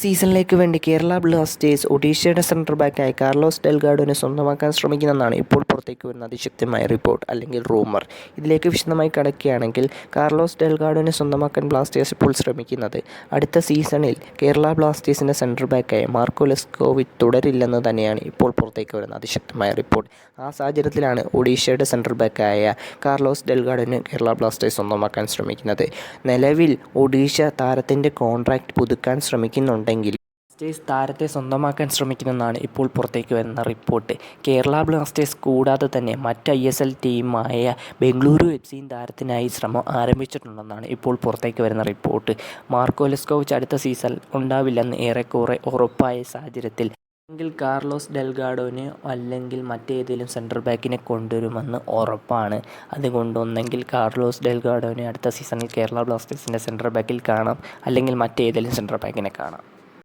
സീസണിലേക്ക് വേണ്ടി കേരള ബ്ലാസ്റ്റേഴ്സ് ഒഡീഷയുടെ സെന്റർ ബാക്കായ കാർലോസ് ഡെൽഗാഡോനെ സ്വന്തമാക്കാൻ ശ്രമിക്കുന്നെന്നാണ് ഇപ്പോൾ പുറത്തേക്ക് വരുന്ന അതിശക്തമായ റിപ്പോർട്ട് അല്ലെങ്കിൽ റൂമർ. ഇതിലേക്ക് വിശദമായി കടക്കുകയാണെങ്കിൽ കാർലോസ് ഡെൽഗാഡോനെ സ്വന്തമാക്കാൻ ബ്ലാസ്റ്റേഴ്സ് ഇപ്പോൾ ശ്രമിക്കുന്നത്. അടുത്ത സീസണിൽ കേരള ബ്ലാസ്റ്റേഴ്സിന്റെ സെന്റർ ബാക്കായ മാർക്കോ ലെസ്കോവിച്ച് തുടരില്ലെന്ന് തന്നെയാണ് ഇപ്പോൾ പുറത്തേക്ക് വരുന്ന അതിശക്തമായ റിപ്പോർട്ട്. ആ സാഹചര്യത്തിലാണ് ഒഡീഷയുടെ സെന്റർ ബാക്കായ കാർലോസ് ഡെൽഗാഡോനെ കേരള ബ്ലാസ്റ്റേഴ്സ് സ്വന്തമാക്കാൻ ശ്രമിക്കുന്നത്. നിലവിൽ ഒഡീഷ താരത്തിന്റെ കോൺട്രാക്റ്റ് പുതുക്കാൻ ശ്രമിക്കുന്നുണ്ടെങ്കിൽ ബ്ലാസ്റ്റേഴ്സ് താരത്തെ സ്വന്തമാക്കാൻ ശ്രമിക്കുമെന്നാണ് ഇപ്പോൾ പുറത്തേക്ക് വരുന്ന റിപ്പോർട്ട്. കേരള ബ്ലാസ്റ്റേഴ്സ് കൂടാതെ തന്നെ മറ്റ് ഐ എസ് എൽ ടീമായ ബംഗളൂരു എഫ് സിയും താരത്തിനായി ശ്രമം ആരംഭിച്ചിട്ടുണ്ടെന്നാണ് ഇപ്പോൾ പുറത്തേക്ക് വരുന്ന റിപ്പോർട്ട്. മാർക്കോ ലെസ്കോവിച്ച് അടുത്ത സീസൺ ഉണ്ടാവില്ലെന്ന് ഏറെക്കുറെ ഉറപ്പായ സാഹചര്യത്തിൽ അല്ലെങ്കിൽ കാർലോസ് ഡെൽഗാഡോനെ അല്ലെങ്കിൽ മറ്റേതെങ്കിലും സെൻട്രൽ ബാക്കിനെ കൊണ്ടുവരുമെന്ന് ഉറപ്പാണ്. അതുകൊണ്ട് ഒന്നെങ്കിൽ കാർലോസ് ഡെൽഗാഡോനെ അടുത്ത സീസണിൽ കേരള ബ്ലാസ്റ്റേഴ്സിന്റെ സെൻട്രൽ ബാക്കിൽ കാണാം അല്ലെങ്കിൽ മറ്റേതെങ്കിലും സെൻട്രൽ ബാക്കിനെ കാണാം.